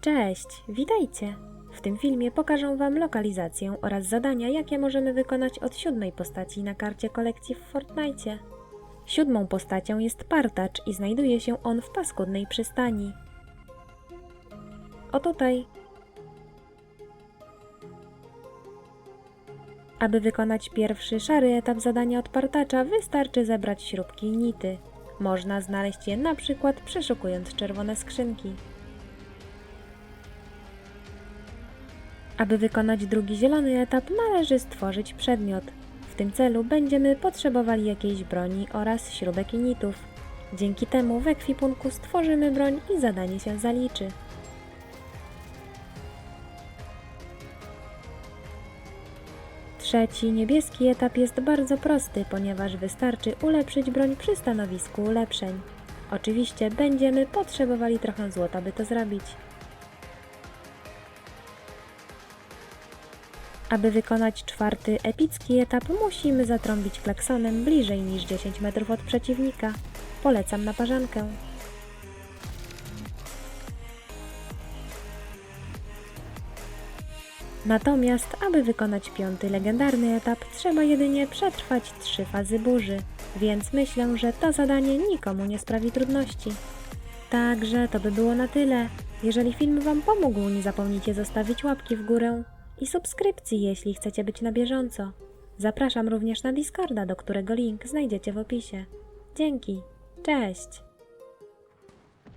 Cześć, witajcie! W tym filmie pokażę Wam lokalizację oraz zadania, jakie możemy wykonać od siódmej postaci na karcie kolekcji w Fortnite. Siódmą postacią jest partacz i znajduje się on w paskudnej przystani. O tutaj. Aby wykonać pierwszy szary etap zadania od partacza, wystarczy zebrać śrubki i nity. Można znaleźć je na przykład przeszukując czerwone skrzynki. Aby wykonać drugi zielony etap, należy stworzyć przedmiot. W tym celu będziemy potrzebowali jakiejś broni oraz śrubek i nitów. Dzięki temu w ekwipunku stworzymy broń i zadanie się zaliczy. Trzeci, niebieski etap jest bardzo prosty, ponieważ wystarczy ulepszyć broń przy stanowisku ulepszeń. Oczywiście będziemy potrzebowali trochę złota, by to zrobić. Aby wykonać czwarty epicki etap, musimy zatrąbić klaksonem bliżej niż 10 metrów od przeciwnika. Polecam na parzankę. Natomiast, aby wykonać piąty legendarny etap, trzeba jedynie przetrwać trzy fazy burzy, więc myślę, że to zadanie nikomu nie sprawi trudności. Także to by było na tyle. Jeżeli film Wam pomógł, nie zapomnijcie zostawić łapki w górę i subskrypcji, jeśli chcecie być na bieżąco. Zapraszam również na Discorda, do którego link znajdziecie w opisie. Dzięki. Cześć!